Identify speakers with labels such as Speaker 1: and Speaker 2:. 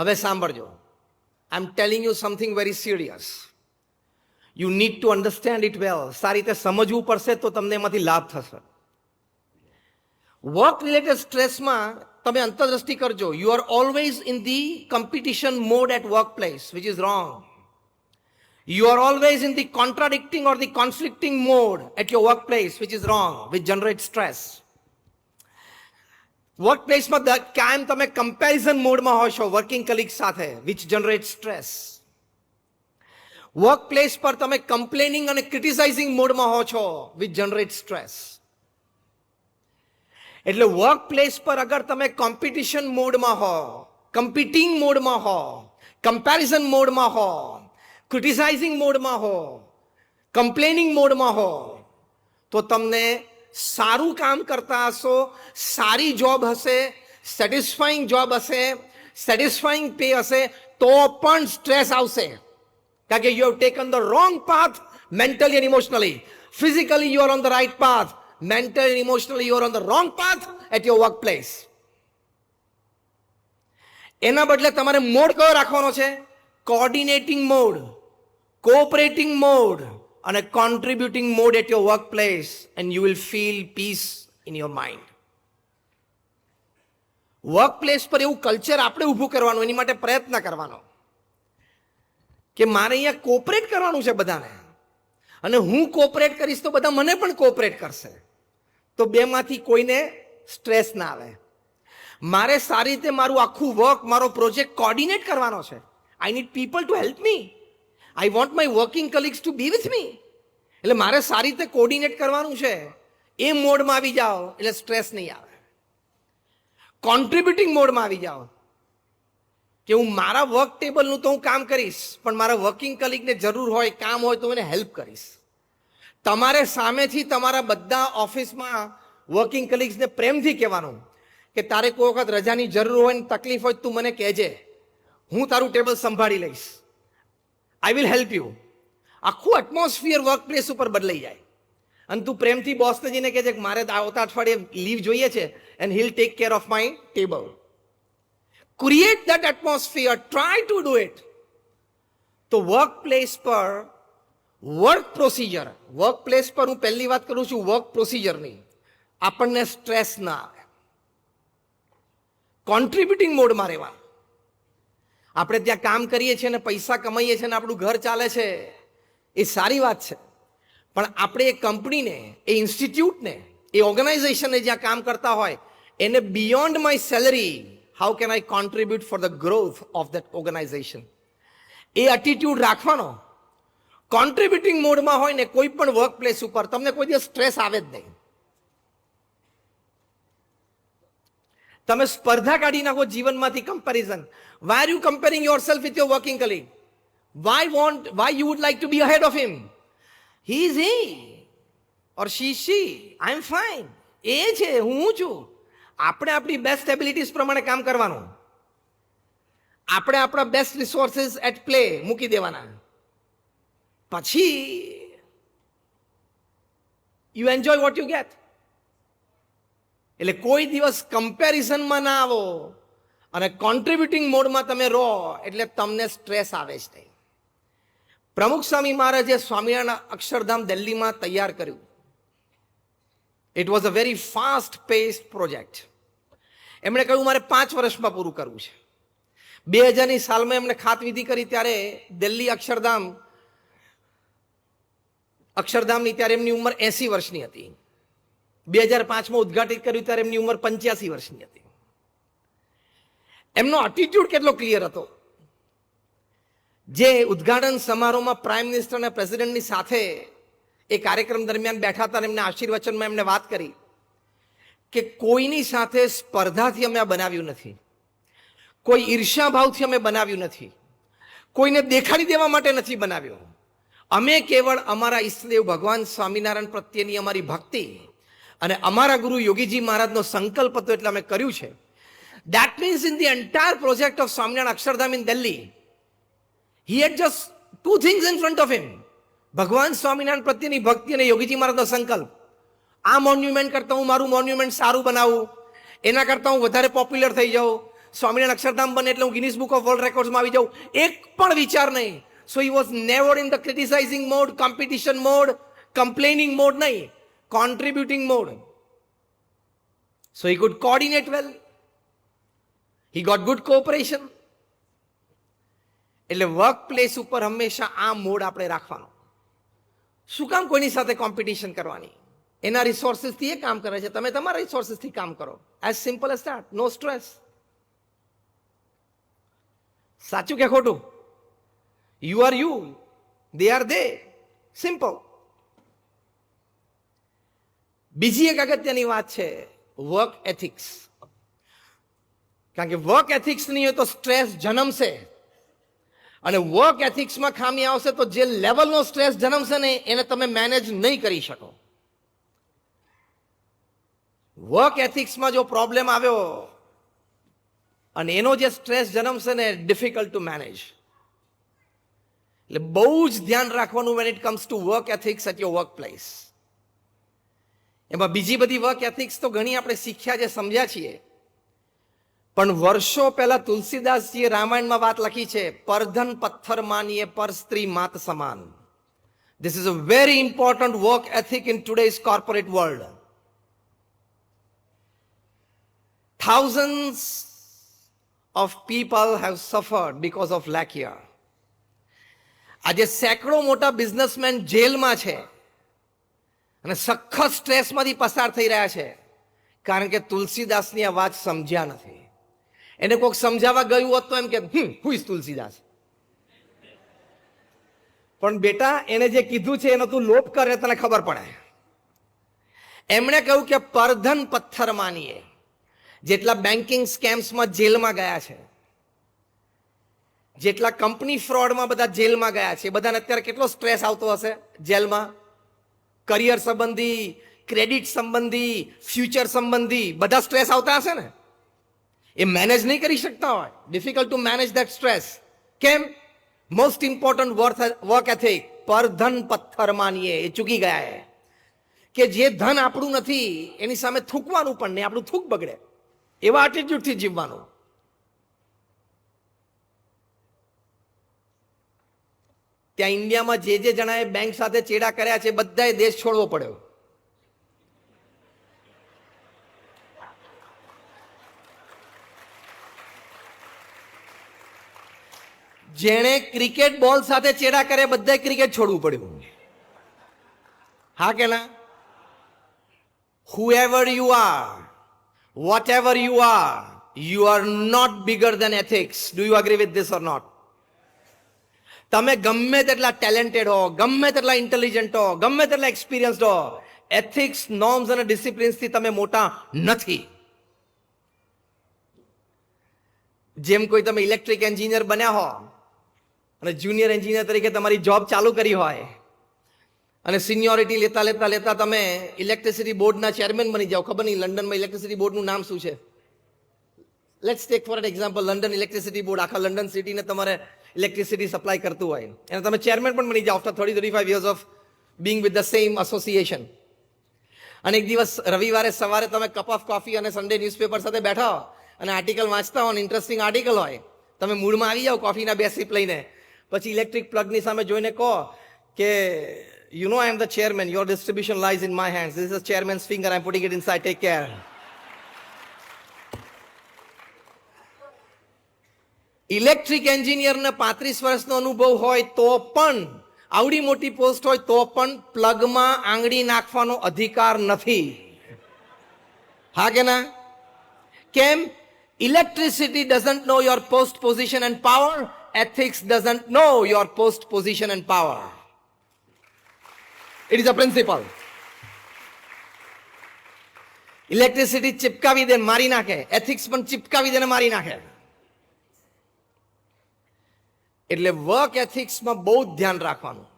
Speaker 1: હવે સાંભળજો. I am telling you something very serious you need to understand it well સારી રીતે સમજવું પડશે તો તમને એમાંથી લાભ થશે. વર્ક રિલેટેડ સ્ટ્રેસમાં તમે અંતરદ્રષ્ટિ કરજો. You are always in the competition mode at work place which is wrong you are always in the contradicting or the conflicting mode at your work place which is wrong which generate generates stress. વર્કપ્લેસમાં કાયમ તમે comparison મોડમાં હો છો working colleague સાથે which generate stress work place પર તમે complaining અને ક્રિટિસાઇઝિંગ મોડમાં હો છો વિચ જનરેટ સ્ટ્રેસ એટલે વર્ક પ્લેસ પર અગર તમે કોમ્પિટિશન મોડમાં હો કમ્પિટિંગ મોડમાં હો કમ્પેરિઝન મોડમાં હો ક્રિટિસાઇઝિંગ મોડમાં હો કમ્પ્લેનિંગ મોડમાં હો, તો તમને સારું કામ કરતા હશો, સારી જોબ હશે સેટિસ્ફાઈંગ જોબ હશે સેટિસ્ફાઈંગ પે હશે, તો પણ સ્ટ્રેસ આવશે. કારણ કે you have taken the wrong path mentally and emotionally physically you are on the right path mental and emotionally you are on the wrong path at your work place એના બદલે તમારે mode કયો રાખવાનો છે? કોર્ડિનેટિંગ mode cooperating mode અને contributing mode at your work place and you will feel peace in your mind work place પર એવું culture આપણે ઊભું કરવાનું, એની માટે પ્રયત્ન કરવાનો. કે મારે અહીંયા કોપરેટ કરવાનું છે બધાને. અને હું કોપરેટ કરીશ તો બધા મને પણ કોપરેટ કરશે. તો બેમાંથી કોઈને સ્ટ્રેસ ના આવે. મારે સારી રીતે મારું આખું વર્ક મારો પ્રોજેક્ટ કોર્ડિનેટ કરવાનો છે. I need people to help me I want my working colleagues to be with me એટલે મારે સારી રીતે કોર્ડિનેટ કરવાનું છે. એ મોડમાં આવી જાઓ, એટલે સ્ટ્રેસ નહીં આવે. કોન્ટ્રીબ્યુટિંગ મોડમાં આવી જાઓ. કે હું મારા વર્ક ટેબલનું તો હું કામ કરીશ, પણ મારા વર્કિંગ કલીગને જરૂર હોય, કામ હોય તો એને હેલ્પ કરીશ. તમારે સામેથી તમારા બધા ઓફિસમાં વર્કિંગ કલીગ્સને પ્રેમથી કહેવાનું કે તારે કોઈ વખત રજાની જરૂર હોય ને તકલીફ હોય તું મને કહેજે. હું તારું ટેબલ સંભાળી લઈશ. આઈ વિલ હેલ્પ યુ આખું એટમોસ્ફિયર વર્ક પ્લેસ ઉપર બદલાઈ જાય. અને તું પ્રેમથી બોસને જઈને કહેજે કે મારે આવતા અઠવાડિયે લીવ જોઈએ છે and he'll take care of my table create that atmosphere try to do it તો વર્ક પ્લેસ પર વર્ક પ્રોસિજર વર્ક પ્લેસ પર હું પહેલી વાત કરું છું વર્ક પ્રોસિજરની આપણને સ્ટ્રેસ ના આવે. કોન્ટ્રીબ્યુટિંગ મોડમાં રહેવા આપણે ત્યાં કામ કરીએ છીએ અને પૈસા કમાઈએ છીએ અને આપણું ઘર ચાલે છે, એ સારી વાત છે. પણ આપણે એ કંપનીને, એ ઇન્સ્ટિટ્યૂટને, એ ઓર્ગેનાઇઝેશનને જ્યાં કામ કરતા હોય, એને beyond my salary how can I contribute for the growth of that organisation A attitude રાખવાનો કોન્ટ્રીબ્યુટિંગ મોડમાં હોય ને કોઈ પણ વર્ક પ્લેસ ઉપર, તમને કોઈ દિવસ સ્ટ્રેસ આવે જ નહીં. તમે સ્પર્ધા કાઢી નાખો જીવનમાંથી comparison why you comparing yourself with your working colleague why want why you would like to be ahead of him he is he or she she I am fine એ છે, હું હું છું. આપણે આપણી બેસ્ટ એબિલિટીઝ પ્રમાણે કામ કરવાનું. આપણે આપણા બેસ્ટ રિસોર્સિસ એટ પ્લે મૂકી દેવાના. પછી you enjoy what you get એટલે કોઈ દિવસ કમ્પેરિઝનમાં ના આવો અને કોન્ટ્રીબ્યુટિંગ મોડમાં તમે રહો એટલે તમને સ્ટ્રેસ આવે જ નહીં. પ્રમુખ સ્વામી મહારાજે સ્વામિનારાયણ અક્ષરધામ દિલ્હીમાં તૈયાર કર્યું. It was a very fast paced project એમણે કહ્યું, મારે પાંચ વર્ષમાં પૂરું કરવું છે. બે હજારની સાલમાં એમણે ખાતવિધિ કરી ત્યારે દિલ્હી અક્ષરધામ, અક્ષરધામની ત્યારે એમની ઉંમર એસી વર્ષની હતી. બે હજાર પાંચમાં ઉદઘાટિત કર્યું ત્યારે એમની ઉંમર પંચ્યાસી વર્ષની હતી. એમનો એટીટ્યુડ કેટલો ક્લિયર હતો? જે ઉદઘાટન સમારોહમાં પ્રાઇમ મિનિસ્ટર અને પ્રેસિડેન્ટની સાથે એ કાર્યક્રમ દરમિયાન બેઠા હતા એમને આશીર્વચનમાં એમને વાત કરી કે કોઈની સાથે સ્પર્ધાથી અમે આ બનાવ્યું નથી. કોઈ ઈર્ષ્યાભાવથી અમે બનાવ્યું નથી. કોઈને દેખાડી દેવા માટે નથી બનાવ્યું. અમે કેવળ અમારા ઈષ્ટદેવ ભગવાન સ્વામિનારાયણ પ્રત્યેની અમારી ભક્તિ અને અમારા ગુરુ યોગીજી મહારાજનો સંકલ્પ હતો એટલે અમે કર્યું છે. That means in the entire project of Swaminarayan Akshardham in Delhi he had just two things in front of him ભગવાન સ્વામિનારાયણ પ્રત્યેની ભક્તિ અને યોગીજી મહારાજનો સંકલ્પ. આ મોન્યુમેન્ટ કરતાં હું મારું મોન્યુમેન્ટ સારું બનાવું. એના કરતાં હું વધારે પોપ્યુલર થઈ જાઉં. સ્વામિનારાયણ અક્ષરધામ બને એટલે હું ગિનિસ બુક ઓફ વર્લ્ડ રેકોર્ડ્સમાં આવી જાઉં. એક પણ વિચાર નહીં. So he was never in the criticising mode competition mode complaining mode નહીં. Contributing mode so he could coordinate well He got good cooperation. એટલે વર્ક પ્લેસ ઉપર હંમેશા આ મોડ આપણે રાખવાનો. શું કામ કોઈની સાથે કોમ્પિટિશન કરવાની? એના રિસોર્સિસથી એ કામ કરે છે. તમે તમારા રિસોર્સિસથી કામ કરો. As simple as that no stress સાચું કે ખોટું? You are you they are they simple બીજી એક અગત્યની વાત છે વર્ક એથિક્સ કારણ કે વર્ક એથિક્સ નહીં હોય તો સ્ટ્રેસ જન્મશે. અને વર્ક એથિક્સમાં ખામી આવશે તો જે લેવલનો સ્ટ્રેસ જન્મશે ને એને તમે મેનેજ નહીં કરી શકો. વર્ક એથિક્સમાં જો પ્રોબ્લેમ આવ્યો અને એનો જે સ્ટ્રેસ જન્મશે ને ડિફિકલ્ટ ટુ મેનેજ એટલે બહુ જ ધ્યાન રાખવાનું when it comes to work ethics at your work place એમાં બીજી બધી વર્ક એથિક્સ તો ઘણી આપણે શીખ્યા છે, સમજ્યા છીએ. પણ વર્ષો પહેલા તુલસીદાસજીએ રામાયણમાં વાત લખી છે, પરધન પથ્થર માનીએ પર સ્ત્રી માત સમાન. This is a very important work ethic in today's corporate world thousand of people have suffered because of lechery આજે સેંકડો મોટા બિઝનેસમેન જેલમાં છે. અને સખત સ્ટ્રેસમાંથી પસાર થઈ રહ્યા છે. કારણ કે તુલસીદાસની આ વાત સમજ્યા નથી. એને કોઈક સમજાવવા ગયું હોત તો એમ કે, હમ હુઈશ તુલસીદાસ. પણ બેટા, એને જે કીધું છે એનો તું લોપ કરે તને ખબર પડે. એમણે કહ્યું કે, પરધન પથ્થર માનીએ. જેટલા બેન્કિંગ સ્કેમ્સમાં જેલમાં ગયા છે, જેટલા કંપની ફ્રોડમાં બધા જેલમાં ગયા છે બધાને અત્યારે કેટલો સ્ટ્રેસ આવતો હશે? જેલમાં? કરિયર સંબંધી, ક્રેડિટ સંબંધી, ફ્યુચર સંબંધી બધા સ્ટ્રેસ આવતા હશે ને? એ મેનેજ નહીં કરી શકતા હોય. Difficult to manage that stress કેમ? મોસ્ટ ઇમ્પોર્ટન્ટ વર્ક એથિક પર ધન પથ્થર માનીએ. એ ચૂકી ગયા હે કે જે ધન આપણું નથી, એની સામે થૂકવાનું પણ નહીં. આપણું થૂક બગડે. એવા એટીટ્યુડથી જીવવાનું. ત્યાં ઇન્ડિયામાં જે જે જણાએ બેંક સાથે ચેડા કર્યા છે બધાએ દેશ છોડવો પડ્યો જેણે ક્રિકેટ બોલ સાથે ચેડા કર્યા બધાએ ક્રિકેટ છોડવું પડ્યું હા કે ના whoever you are whatever you are you are not bigger than ethics do you agree with this or not તમે ગમે તેટલા ટેલેન્ટેડ હો, ગમે તેટલા ઇન્ટેલિજન્ટ હો, ગમે તેટલા એક્સપિરિયન્સડ હો એથિક્સ નોર્મ્સ અને ડિસિપ્લિન્સથી તમે મોટા નથી. જેમ કોઈ તમે ઇલેક્ટ્રિક એન્જિનિયર બન્યા હો અને જુનિયર એન્જિનિયર તરીકે તમારી જોબ ચાલુ કરી હોય અને સિનિયોરિટી લેતા લેતા લેતા તમે ઇલેક્ટ્રિસિટી બોર્ડના ચેરમેન બની જાઓ. ખબર નહીં, લંડનમાં ઇલેક્ટ્રિસિટી બોર્ડનું નામ શું છે? Let's take for an example London electricity board આખા લંડન સિટીને તમારે ઇલેક્ટ્રિસિટી સપ્લાય કરતું હોય. અને તમે ચેરમેન પણ બની જાઓ after thirty thirty five years of being with the same association અને એક દિવસ રવિવારે સવારે તમે કપ ઓફ કોફી અને સન્ડે ન્યૂઝપેપર સાથે બેઠા હો અને આર્ટિકલ વાંચતા હો ઇન્ટરેસ્ટિંગ આર્ટિકલ હોય, તમે મૂડમાં આવી જાઓ કોફીના બે સીપ લઈને. પછી ઇલેક્ટ્રિક પ્લગની સામે જોઈને કહો કે you know I am the chairman your distribution lies in my hand this is chairman's finger I putting it inside take care electric એન્જિનિયરને પાંત્રીસ વર્ષનો અનુભવ હોય તો પણ, આવડી મોટી પોસ્ટ હોય તો પણ પ્લગમાં આંગળી નાખવાનો અધિકાર નથી. હા કે ના? કેમ? Electricity doesn't know your post position and power ethics doesn't know your post position and power it is a principle electricity ચિપકાવી દે મારી નાખે. એથિક્સ પણ ચિપકાવી દે મારી નાખે. એટલે વર્ક એથિક્સમાં બહુ ધ્યાન રાખવાનું.